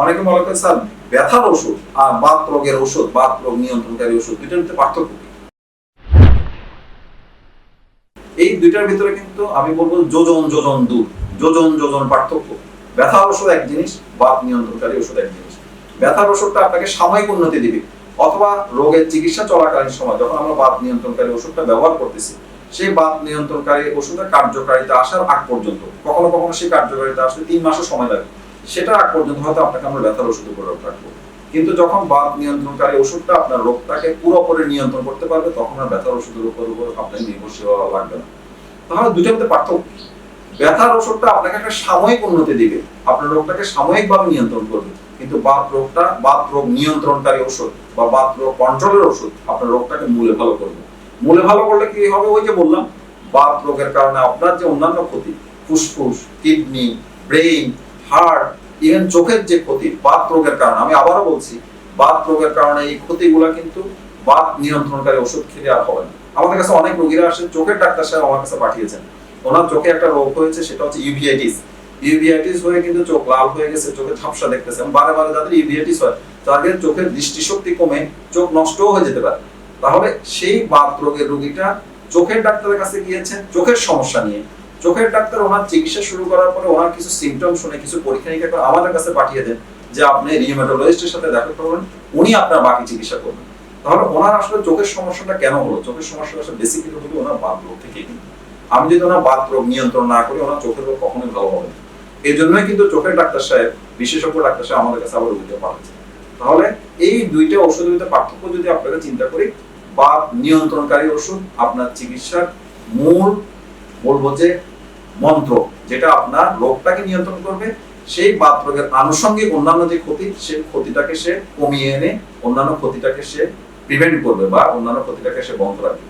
অনেকে মনে করে স্যার, ব্যথার ওষুধ আর বাত রোগের ওষুধ, বাত রোগ নিয়ন্ত্রণকারী ওষুধ, দুইটার মধ্যে পার্থক্য কি? এই দুইটার ভিতরে কিন্তু আমি বলব যোজন যোজন দূর। যোজন যোজন পার্থক্য। ব্যথার ওষুধ এক জিনিস, বাত নিয়ন্ত্রণকারী ওষুধ এক জিনিস। ব্যথার ওষুধটা আপনাকে সাময়িক উন্নতি দিবে। অথবা রোগের চিকিৎসা চলাকালীন সময় যখন আমরা বাত নিয়ন্ত্রণকারী ওষুধটা ব্যবহার করতেছি, সেই বাত নিয়ন্ত্রণকারী ওষুধের কার্যকারিতা আসার আগ পর্যন্ত, কখনো কখনো সেই কার্যকারিতা আসলে তিন মাসও সময় লাগে। সেটা আগ পর্যন্ত হয়তো আপনাকে আমরা ব্যথার ওষুধ উপর রাখব। কিন্তু যখন বাত নিয়ন্ত্রণকারী ওষুধটা আপনার রোগটাকে পুরোপুরি নিয়ন্ত্রণ করতে পারবে, তখন আর ব্যথার ওষুধের উপর উপর আপনার নির্ভরশীল হওয়া লাগবে না। তাহলে দুটোর মধ্যে পার্থক্য ব্যথার ওষুধটা আপনাকে একটা সাময়িক উন্নতি দিবে। আপনার রোগটাকে সাময়িকভাবে নিয়ন্ত্রণ করবে। কিন্তু বাত রোগটা, বাত রোগ নিয়ন্ত্রণকারী ওষুধ বা বাত রোগ কন্ট্রোলের ওষুধ আপনার রোগটাকে মূলে ভালো করবে। মূলে ভালো করলে কি হবে ওই যে বললাম? বাত রোগের কারণে আপনার যে অন্যান্য ক্ষতি, ফুসফুস, কিডনি, ব্রেইন, হার্ট ইভেন চোখের যে ক্ষতি, বাত রোগের কারণে, আমি আবারও বলছি, বাত রোগের কারণে এই ক্ষতিগুলো কিন্তু বাত নিয়ন্ত্রণকারী ওষুধ খেলে আর হবে না। আমাদের কাছে অনেক রোগীরা আসে, চোখের ডাক্তার সাহেব আমার কাছে পাঠিয়েছেন। ওনার চোখে একটা রোগ হয়েছে, সেটা হচ্ছে ইউভিআইটিস ইউভিআইটিস হয়ে কিন্তু চোখ লাল হয়ে গেছে, চোখে ঝাপসা দেখতেছেন বারে বারে যাদের ইউভিআইটিস হয় তাদের চোখের দৃষ্টিশক্তি কমে, চোখ নষ্টও হয়ে যেতে পারে। তাহলে সেই বাত রোগের রোগীটা চোখের ডাক্তারের কাছে গিয়েছেন, চোখের সমস্যা নিয়ে। চোখের ডাক্তার ওনার চিকিৎসা শুরু করার পরে ওনার কিছু সিমটম শুনে কিছু পরীক্ষা নিরীক্ষা করে আমাদের কাছে পাঠিয়ে দেন যে আপনি রিউমেটোলজিস্টের সাথে দেখা করবেন উনি আপনার বাকি চিকিৎসা করবেন। তাহলে ওনার আসলে চোখের সমস্যাটা কেন হলো? চোখের সমস্যাটা আসলে বেসিক্যালি হলো ওনার বাত রোগ থেকেই। আমি যদি ওনার বাত রোগ নিয়ন্ত্রণ না করি, ওনার চোখের রোগ কখনোই ভালো হবে না। এই জন্যই কিন্তু চোখের ডাক্তার সাহেব, বিশেষজ্ঞ ডাক্তার সাহেব আমাদের কাছে আবার রোগীকে পাঠাচ্ছে। তাহলে এই দুইটা ওষুধের ভিতরে পার্থক্য যদি আপনারা চিন্তা করি বা নিয়ন্ত্রণকারী ওষুধ, আপনার চিকিৎসার মূল বলব যে মন্ত্র যেটা আপনার রোগটাকে নিয়ন্ত্রণ করবে, সেই বাত আনুষঙ্গিক অন্যান্য যে ক্ষতি সেই ক্ষতিটাকে সে কমিয়ে এনে অন্যান্য ক্ষতিটাকে সে প্রিভেন্ট করবে বা অন্যান্য ক্ষতিটাকে সে বন্ধ রাখবে।